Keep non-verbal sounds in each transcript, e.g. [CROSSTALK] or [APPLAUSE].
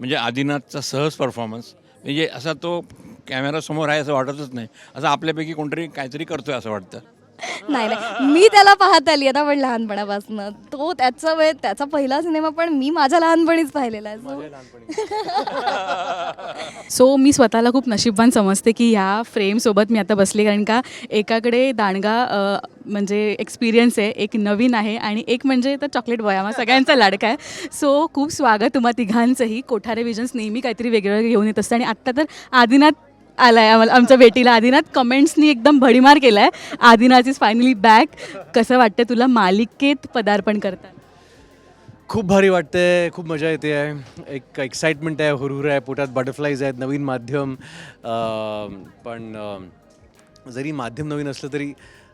म्हणजे आदिनाथचा सहज परफॉर्मन्स म्हणजे असा तो कॅमेरासमोर आहे असं वाटतच नाही. असं आपल्यापैकी कोणतरी काहीतरी करतोय असं वाटतं. नाही नाही. मी त्याला पाहत आली आता पण लहानपणापासून. तो त्याचा वेळ त्याचा पहिला सिनेमा पण मी माझ्या लहानपणीच पाहिलेला आहे. So, सो मी स्वतःला खूप नशीबवान समजते की ह्या फ्रेमसोबत मी आता बसले. कारण का एकाकडे दांडगा अ, म्हणजे एक्सपिरियन्स आहे एक नवीन आहे आणि एक म्हणजे तर चॉकलेट बॉय सगळ्यांचा लाडका आहे. सो खूप स्वागत तुम्हा तिघांचंही. कोठारे विजन्स नेहमी काहीतरी वेगळं घेऊन येत असतं. आणि आत्ता तर आदिनाथ आलाय आम्हाला आमच्या भेटीला. आदिनाथ कमेंट्सनी एकदम भडीमार केलाय. आदिनाथ इज फायनली बॅक कसं वाटतं तुला मालिकेत पदार्पण करतात खूप भारी वाटतंय. खूप मजा येते आहे. एक एक्साइटमेंट आहे हुरहुर आहे. पोटात बटरफ्लाईज आहेत नवीन माध्यम. पण जरी माध्यम नवीन असलं तरी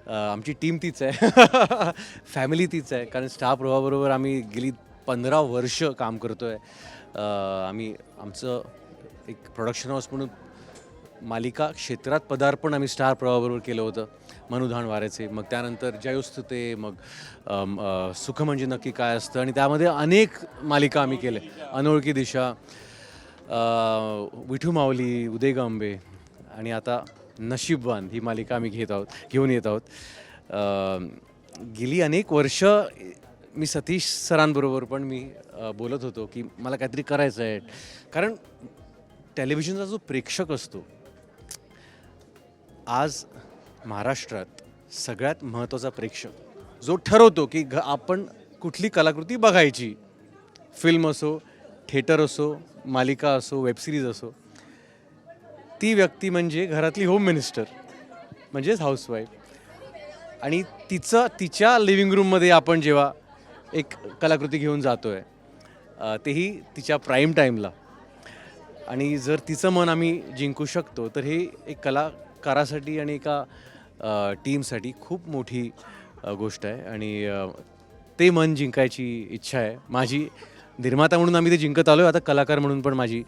आमची टीम तीच आहे. [LAUGHS] फॅमिली तीच आहे. कारण स्टाफ प्रवाहाबरोबर आम्ही गेली पंधरा वर्ष काम करतो आहे आम्ही आमचं एक प्रोडक्शन हाऊस म्हणून मालिका क्षेत्रात पदार्पण आम्ही स्टार प्रवाबरोबर केलं होतं मनुधान वाऱ्याचे मग त्यानंतर जयोस्तुते मग सुख म्हणजे नक्की काय असतं? आणि त्यामध्ये अनेक मालिका आम्ही केल्या अनोळखी दिशा विठू माऊली उदय गांबे आणि आता नशीबवान ही मालिका आम्ही घेत आहोत घेऊन येत आहोत. गेली अनेक वर्ष मी सतीश सरांबरोबर पण मी बोलत होतो की मला काहीतरी करायचं आहे कारण टेलिव्हिजनचा जो प्रेक्षक असतो आज महाराष्ट्रात सगळ्यात महत्त्वाचा प्रेक्षक जो ठरवतो की घ आपण कुठली कलाकृती बघायची फिल्म असो थिएटर असो मालिका असो वेबसिरीज असो ती व्यक्ती म्हणजे घरातली होम मिनिस्टर म्हणजेच हाऊसवाईफ आणि तिचं तिच्या लिव्हिंग रूममध्ये आपण जेव्हा एक कलाकृती घेऊन जातो आहे तेही तिच्या प्राईम टाईमला आणि जर तिचं मन आम्ही जिंकू शकतो तर हे एक कला कलाकारासाठी आणि एका टीमसाठी खूप मोठी गोष्ट आहे. आणि ते मन जिंकायची इच्छा आहे. माझी निर्माता म्हणून आम्ही ते जिंकत आलो आता कलाकार म्हणून पण माझी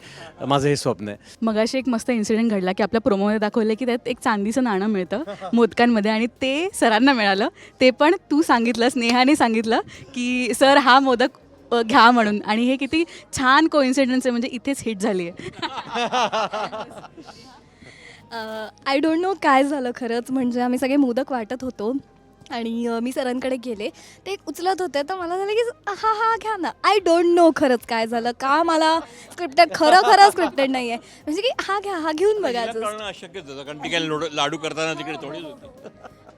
माझं हे स्वप्न आहे. मगाशी एक मस्त इन्सिडेंट घडला की आपल्या प्रोमोमध्ये दाखवलं की त्यात एक चांदीचं नाणं मिळतं मोदकांमध्ये आणि ते सरांना मिळालं. ते पण तू सांगितलं स्नेहाने सांगितलं की सर हा मोदक घ्या म्हणून. आणि हे किती छान कोइन्सिडन्स आहे. म्हणजे इथेच हिट झाली आहे आय डोंट नो काय झालं खरंच. म्हणजे आम्ही सगळे मोदक वाटत होतो. आणि मी सरांकडे गेले. ते उचलत होते. तर मला झालं की हा हा घ्या ना. आय डोंट नो खरंच काय झालं. का मला स्क्रिप्टेड खरं खरं स्क्रिप्टेड नाही आहे म्हणजे की हा घ्या हा घेऊन बघायचं कारण ती काय लोड- लाडू करताना तिकडे थोडीच होती.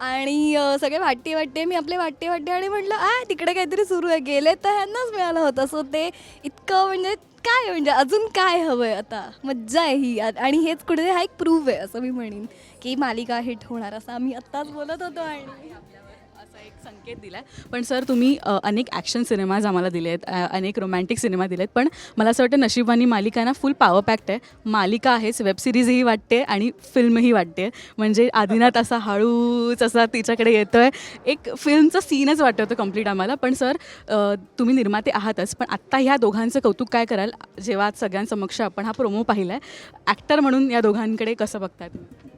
आणि अ, सगळे वाटते वाटते मी आपले वाटते वाटते आणि म्हटलं आ तिकडे काहीतरी सुरू आहे. गेले तर ह्यांनाच मिळालं होतं. सो ते इतकं म्हणजे काय म्हणजे अजून काय हवं आहे आता? मज्जा आहे ही. आ- आणि हेच कुठे हा एक प्रूफ आहे असं मी म्हणेन की मालिका हिट होणार असं आम्ही आत्ताच बोलत होतो आणि संकेत दिलाय. पण सर तुम्ही अ, अनेक ॲक्शन सिनेमाज आम्हाला दिले आहेत अ, अनेक रोमॅन्टिक सिनेमा दिले आहेत पण मला असं वाटतं नशिबानी मालिका ना फुल पॉवर पॅक्ट आहे. मालिका आहेच वेब सिरीजही वाटते आणि फिल्मही वाटते. म्हणजे आदिनाथ असा हळूच असा तिच्याकडे येतोय. एक फिल्मचं सीनच वाटतं होतं कंप्लीट आम्हाला. पण सर अ, तुम्ही निर्माते आहातच पण आत्ता ह्या दोघांचं कौतुक काय कराल? जेव्हा आज सगळ्यांसमक्ष आपण हा प्रोमो पाहिला आहे ॲक्टर म्हणून या दोघांकडे कसं बघताय तुम्ही?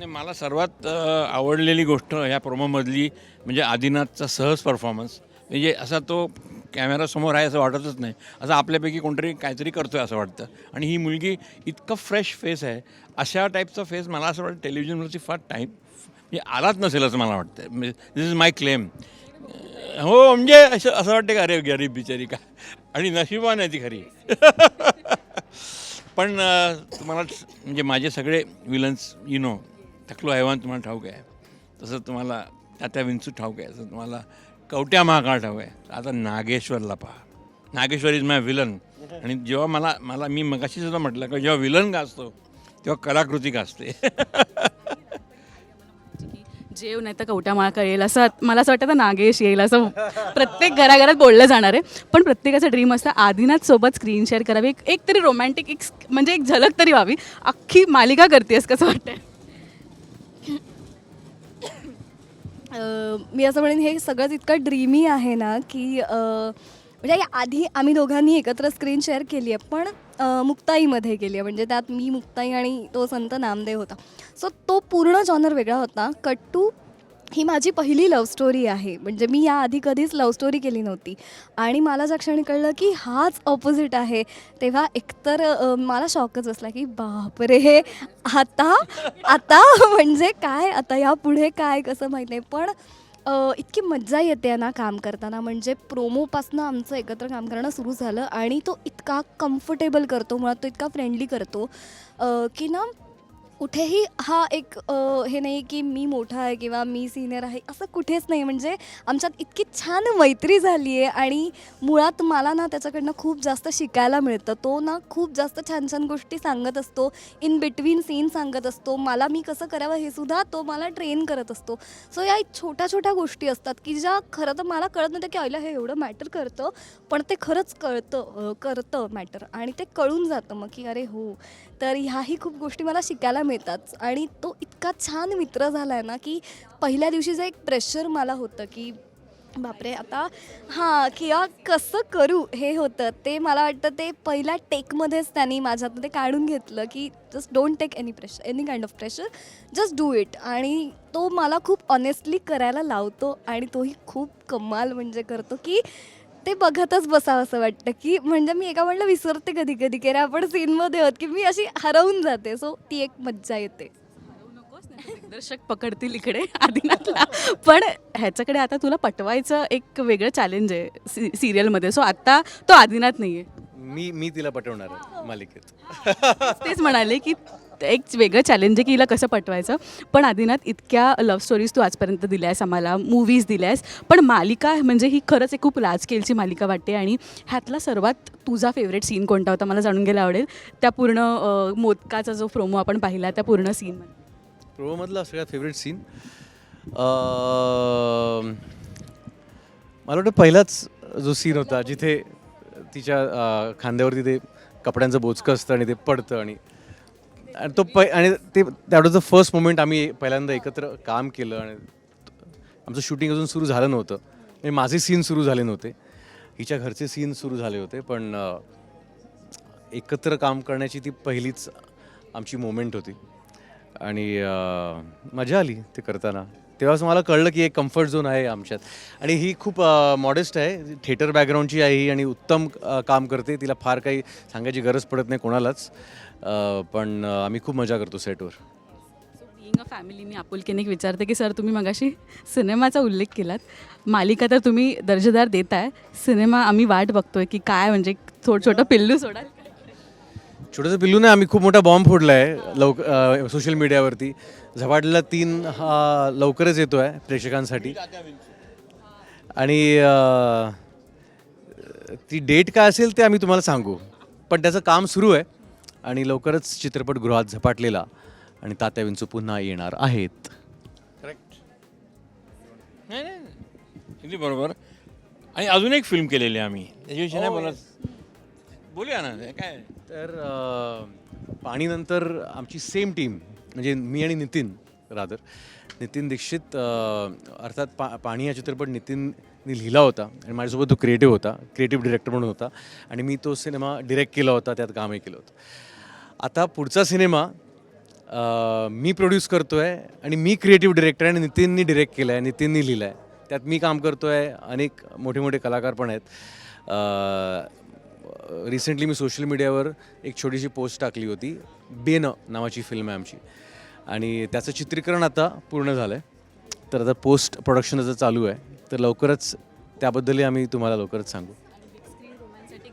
नाही मला सर्वात आवडलेली गोष्ट ह्या प्रोमोमधली म्हणजे आदिनाथचा सहज परफॉर्मन्स म्हणजे असा तो कॅमेरासमोर आहे असं वाटतच नाही. असं आपल्यापैकी कोणतरी काहीतरी करतो आहे असं वाटतं. आणि ही मुलगी इतकं फ्रेश फेस आहे. अशा टाईपचा फेस मला असं वाटतं टेलिव्हिजनवरची फार टाईम म्हणजे आलाच नसेल असं मला वाटतं. म्हणजे दिस इज माय क्लेम हो म्हणजे असं असं वाटतं का अरे गरीब बिचारी का? आणि नशिबान आहे ती खरी. [LAUGHS] पण तुम्हाला म्हणजे माझे सगळे विलन्स यु नो थकलो हैवान तुम्हाला ठाऊक आहे. तसं तुम्हाला तात्या विंचू ठाऊक आहे. तसं तुम्हाला कवट्या महाकाळ ठाऊक आहे. आता नागेश्वरला पहा. नागेश्वर इज माय विलन आणि जेव्हा मला मला मी मगाशी सुद्धा म्हटलं की जेव्हा विलन गाजतो तेव्हा कलाकृती गाजते. जेव नाही तर कवट्या माळका येईल असं मला असं वाटतं तर नागेश येईल असं प्रत्येक घराघरात बोललं जाणार आहे. पण प्रत्येकाचं ड्रीम असतं आदिनाथ सोबत स्क्रीन शेअर करावी. एक एक तरी रोमॅन्टिक एक म्हणजे एक झलक तरी व्हावी. अख्खी मालिका करतेस कसं वाटतं अ, मी असं म्हणेन हे सगळंच इतकं ड्रीमी आहे ना की म्हणजे या आधी आम्ही दोघांनी एकत्र स्क्रीन शेअर केली आहे पण मुक्ताईमध्ये केली आहे. म्हणजे त्यात मी मुक्ताई आणि तो संत नामदेव होता. सो तो पूर्ण जॉनर वेगळा होता. कट्टू ही माझी पहिली लव्ह स्टोरी आहे. म्हणजे मी याआधी कधीच लव्ह स्टोरी केली नव्हती. आणि मला ज्या क्षणी कळलं की हाच ऑपोजिट आहे तेव्हा एकतर मला शॉकच बसला की बापरे हे आता आता म्हणजे काय आता या पुढे काय कसं माहीत नाही. पण इतकी मज्जा येते ना काम करताना. म्हणजे प्रोमोपासनं आमचं एकत्र काम करणं सुरू झालं आणि तो इतका कम्फर्टेबल करतो मुळात तो इतका फ्रेंडली करतो की ना कुठेही हा एक अ, हे नाही की मी मोठा आहे किंवा मी सिनियर आहे असं कुठेच नाही. म्हणजे आमच्यात इतकी छान मैत्री झाली आहे आणि मुळात मला ना त्याच्याकडनं खूप जास्त शिकायला मिळतं. तो ना खूप जास्त छान छान गोष्टी सांगत असतो. इन बिटवीन सीन सांगत असतो. मला मी कसं करावं हे सुद्धा तो मला ट्रेन करत असतो. सो या छोट्या छोट्या गोष्टी असतात की ज्या खरं तर मला कळत नव्हतं की आईला हे एवढं मॅटर करतं पण ते खरंच कळतं अ, करतं मॅटर आणि ते कळून जातं मग की अरे हो तर ह्याही खूप गोष्टी मला शिकायला येतात आणि तो इतका छान मित्र झाला आहे ना की पहिल्या दिवशीचं एक प्रेशर मला होतं की बापरे आता हां किंवा कसं करू हे होतं. ते मला वाटतं ते पहिल्या टेकमध्येच त्यांनी माझ्यात ते काढून घेतलं की just don't take any pressure any kind of pressure just do it आणि तो मला खूप ऑनेस्टली करायला लावतो आणि तोही खूप कमाल म्हणजे करतो की ते बघतच बसावं असं वाटतं की म्हणजे मी एका म्हणलं विसरते कधी कधी की रे आपण सीनमध्ये आहोत की मी अशी हरवून जाते. सो ती एक मज्जा येते. दिग्दर्शक पकडतील इकडे आदिनाथला. पण ह्याच्याकडे आता तुला पटवायचं एक वेगळं चॅलेंज आहे सी सिरियलमध्ये सो आत्ता तो आदिनाथ नाही आहे मी मी तिला पटवणार आहे मालिकेत. तेच म्हणाले की एक वेगळं चॅलेंज आहे की हिला कसं पटवायचं. पण आदिनाथ इतक्या लव्ह स्टोरीज तू आजपर्यंत दिल्यास आम्हाला मूवीज दिल्यास पण मालिका म्हणजे ही खरंच एक खूप लार्ज स्केलची मालिका वाटते आणि ह्यातला सर्वात तुझा फेवरेट सीन कोणता होता मला जाणून घ्यायला आवडेल. त्या पूर्ण मोदकाचा जो प्रोमो आपण पाहिला त्या पूर्ण सीन प्रोमोमधला सगळ्यात फेवरेट सीन मला वाटतं पहिलाच जो सीन होता जिथे तिच्या खांद्यावरती ते कपड्यांचं बोचकं असतं आणि ते पडतं आणि आणि तो पै आणि ते that was the first moment आम्ही पहिल्यांदा एकत्र काम केलं आणि आमचं शूटिंग अजून सुरू झालं नव्हतं. म्हणजे माझे सीन सुरू झाले नव्हते. हिच्या घरचे सीन सुरू झाले होते पण एकत्र काम करण्याची ती पहिलीच आमची मोमेंट होती. आणि मजा आली ते करताना. तेव्हाच मला कळलं की एक कम्फर्ट झोन आहे आमच्यात. आणि ही खूप मॉडेस्ट आहे. थिएटर बॅकग्राऊंडची आहे ही आणि उत्तम काम करते. तिला फार काही सांगायची गरज पडत नाही कोणालाच. पण आम्ही खूप मजा करतो सेटवर बिईंग अ फॅमिली मी आपुलकीने एक विचारते की सर तुम्ही मगाशी सिनेमाचा उल्लेख केलात. मालिका तर तुम्ही दर्जेदार देताय. सिनेमा आम्ही वाट बघतोय की काय म्हणजे थोडं छोटं पिल्लू सोडाल छोटंसं पिल्लू नाही आम्ही खूप मोठा बॉम्ब फोडला आहे लवक सोशल मीडियावरती झपाटला तीन हा लवकरच येतो आहे प्रेक्षकांसाठी. आणि अं, ती डेट काय असेल ते आम्ही तुम्हाला सांगू. पण त्याचं काम सुरू आहे आणि लवकरच चित्रपटगृहात झपाटलेला आणि तात्या विंचू पुन्हा येणार आहेत. करेक्ट नाही नाही. अगदी बरोबर. आणि अजून एक फिल्म केलेली आहे आम्ही. त्याच्याविषयी नाही बोलत. बोलूया ना काय? तर पाणीनंतर आमची सेम टीम म्हणजे मी आणि नितीन रादर नितीन दीक्षित अर्थात पा पाणी हा चित्रपट नितीनने लिहिला होता आणि माझ्यासोबत तो क्रिएटिव्ह होता क्रिएटिव्ह डिरेक्टर म्हणून होता आणि मी तो सिनेमा डिरेक्ट केला होता त्यात कामही केलं होतं. आता पुढचा सिनेमा मी प्रोड्यूस करतो आहे आणि मी क्रिएटिव्ह डिरेक्टर आणि नितीननी डिरेक्ट केला आहे नितीननी लिहिला आहे त्यात मी काम करतो आहे अनेक मोठे मोठे कलाकार पण आहेत. रिसेंटली मी सोशल मीडियावर एक छोटीशी पोस्ट टाकली होती बेन नावाची फिल्म आहे आमची. आणि त्याचं चित्रीकरण आता पूर्ण झालं आहे तर आता पोस्ट प्रोडक्शन त्याचं चालू आहे. तर लवकरच त्याबद्दलही आम्ही तुम्हाला लवकरच सांगू.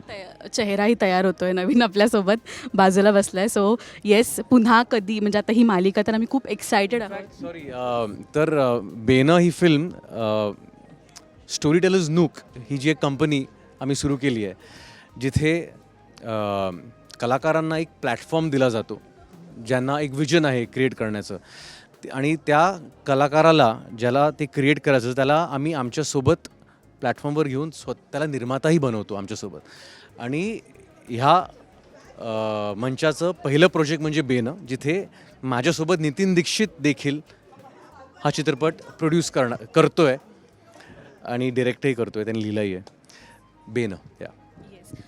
तया चेहराही तयार होतोय नवीन आपल्यासोबत. बाजूला बसलाय. सो येस पुन्हा कधी म्हणजे आता ही मालिका तर आम्ही खूप एक्सायटेड आहोत. सॉरी तर बेनं ही फिल्म स्टोरी टेलर्स नूक ही जी एक कंपनी आम्ही सुरू केली आहे. जिथे कलाकारांना एक प्लॅटफॉर्म दिला जातो ज्यांना एक विजन आहे क्रिएट करण्याचं. आणि त्या कलाकाराला ज्याला ते क्रिएट करायचं त्याला आम्ही आमच्यासोबत प्लॅटफॉर्मवर घेऊन स्व त्याला निर्माताही बनवतो आमच्यासोबत आणि ह्या मंचाचं पहिलं प्रोजेक्ट म्हणजे बेनं जिथे माझ्यासोबत नितीन दीक्षित देखील हा चित्रपट प्रोड्यूस करणार करतो आहे आणि डिरेक्टही करतो आहे त्यांनी लिहिलाही आहे. बेनं या.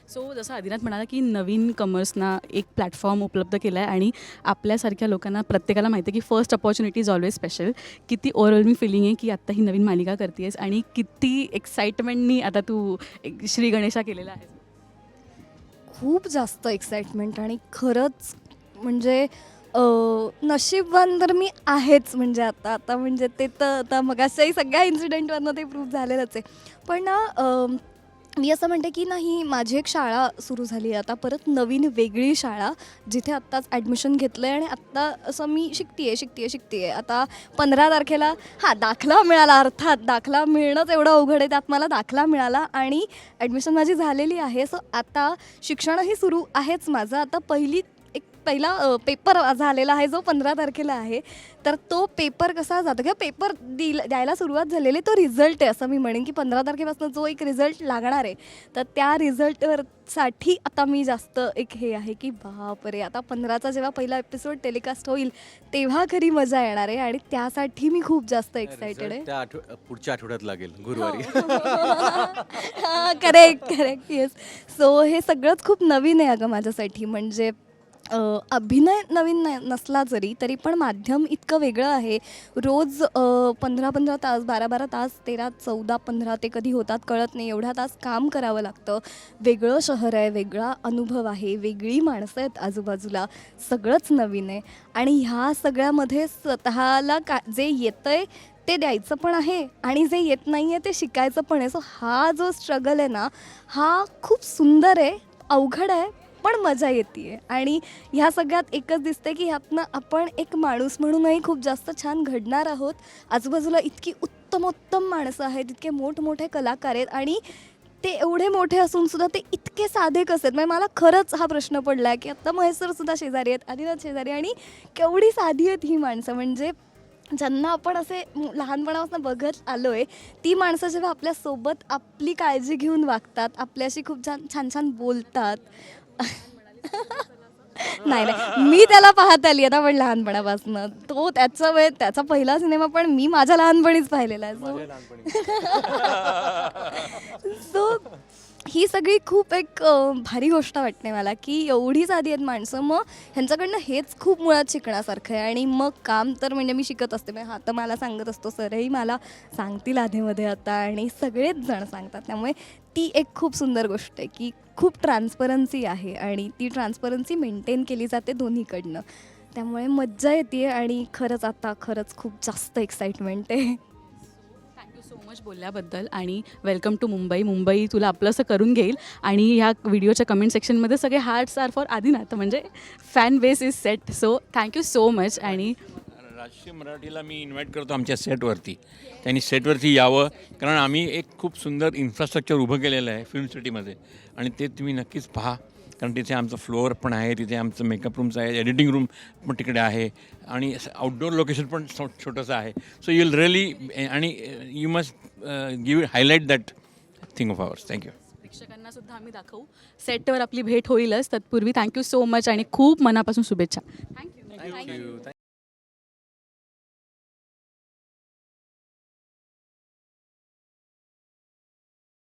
सो जसं आदिनाथ म्हणाला की नवीन कमर्सना एक प्लॅटफॉर्म उपलब्ध केला आहे आणि आपल्यासारख्या लोकांना प्रत्येकाला माहिती आहे की first opportunity is always special किती ओव्हरऑल फिलिंग आहे की आत्ता ही नवीन मालिका करतेस आणि किती एक्साइटमेंटनी आता तू एक श्री गणेशा केलेला आहे खूप जास्त एक्साइटमेंट आणि खरंच म्हणजे नशीबवान तर मी आहेच म्हणजे आता. आता म्हणजे ते तर आता मग अशाही सगळ्या इन्सिडेंटवरनं ते प्रूफ झालेलंच आहे. पण ना मी असं म्हणते की नाही माझी एक शाळा सुरू झाली आहे. आता परत नवीन वेगळी शाळा जिथे आत्ताच ॲडमिशन घेतलं आहे आणि आत्ता असं मी शिकते आहे शिकते आहे शिकते आहे आता पंधरा तारखेला हां दाखला मिळाला अर्थात. दाखला मिळणंच एवढं अवघड आहे. त्यात मला दाखला मिळाला आणि ॲडमिशन माझी झालेली आहे. सो आता शिक्षणही सुरू आहेच माझं. आता पहिली पहिला पेपर झालेला आहे जो पंधरा तारखेला आहे तर तो पेपर कसा जातो? किंवा पेपर दिल द्यायला सुरुवात झालेली तो रिझल्ट आहे असं मी म्हणेन की पंधरा तारखेपासून जो एक रिझल्ट लागणार आहे तर त्या रिझल्टवर साठी आता मी जास्त एक हे आहे की बापरे आता पंधराचा जेव्हा पहिला एपिसोड टेलिकास्ट होईल तेव्हा खरी मजा येणार आहे आणि त्यासाठी मी खूप जास्त एक्सायटेड आहे. त्या आठव पुढच्या आठवड्यात लागेल गुरुवारी. करेक्ट करेक्ट येस सो हे सगळंच खूप नवीन आहे अगं माझ्यासाठी म्हणजे अभिनय नवीन नसला जरी तरी पण माध्यम इतकं वेगळं आहे. रोज पंधरा पंधरा तास बारा बारा तास तेरा चौदा पंधरा ते कधी होतात कळत नाही. एवढा तास काम करावं लागतं. वेगळं शहर आहे वेगळा अनुभव आहे वेगळी माणसं आहेत आजूबाजूला. सगळंच नवीन आहे. आणि ह्या सगळ्यामध्ये स्वतःला का जे येतं आहे ते द्यायचं पण आहे आणि जे येत नाही आहे ते शिकायचं पण आहे. सो हा जो स्ट्रगल आहे ना हा खूप सुंदर आहे अवघड आहे पण मजा येते आणि ह्या सगळ्यात एकच दिसते की ह्यातनं आपण एक माणूस म्हणूनही खूप जास्त छान घडणार आहोत. आजूबाजूला इतकी उत्तमोत्तम माणसं आहेत इतके मोठमोठे कलाकार आहेत आणि ते एवढे मोठे असून सुद्धा ते इतके साधे कसे आहेत? म्हणजे मला खरंच हा प्रश्न पडला की आत्ता महेश्वर सुद्धा शेजारी आहेत आदिनाथ शेजारी आणि केवढी साधी आहेत ही माणसं. म्हणजे ज्यांना आपण असे लहानपणापासून बघत आलो आहे ती माणसं जेव्हा आपल्यासोबत आपली काळजी घेऊन वागतात आपल्याशी खूप छान छान छान बोलतात [LAUGHS] नाही नाही. मी त्याला पाहत आली आता पण लहानपणापासून. तो त्याचा वेळ त्याचा पहिला सिनेमा पण मी माझ्या लहानपणीच पाहिलेला आहे. सो ही सगळी खूप एक भारी गोष्ट वाटते मला की एवढी साधी आहेत माणसं मग ह्यांच्याकडनं हेच खूप मुळात शिकण्यासारखं आहे. आणि मग काम तर म्हणजे मी शिकत असते म्हणजे हा तर मला सांगत असतो सरही मला सांगतील आधेमध्ये आता आणि सगळेच जण सांगतात. त्यामुळे ती एक खूप सुंदर गोष्ट आहे की खूप ट्रान्सपरन्सी आहे आणि ती ट्रान्सपरन्सी मेंटेन केली जाते दोन्हीकडनं. त्यामुळे मज्जा येते आणि खरंच आता खरंच खूप जास्त एक्साइटमेंट आहे. सो मच बोलल्याबद्दल आणि वेलकम टू मुंबई. मुंबई तुला आपलं असं करून घेईल. आणि ह्या व्हिडिओच्या कमेंट सेक्शनमध्ये सगळे हार्ट्स आर फॉर आदिनाथ. म्हणजे fan base is set so thank you so much आणि राजश्री मराठीला मी इन्व्हाइट करतो आमच्या सेटवरती त्यांनी सेटवरती यावं. कारण आम्ही एक खूप सुंदर इन्फ्रास्ट्रक्चर उभं केलेलं आहे फिल्म सिटीमध्ये आणि ते तुम्ही नक्कीच पहा. कारण तिथे आमचं फ्लोअर पण आहे तिथे आमचं मेकअप रूम्स आहे एडिटिंग रूम पण तिकडे आहे आणि आउटडोअर लोकेशन पण छोटंसं आहे. सो यू विल रिअली आणि you must give highlight that thing of ours thank you प्रेक्षकांना सुद्धा आम्ही दाखवू. सेटवर आपली भेट होईलच. तत्पूर्वी थँक्यू सो मच आणि खूप मनापासून शुभेच्छा. Thank you thank you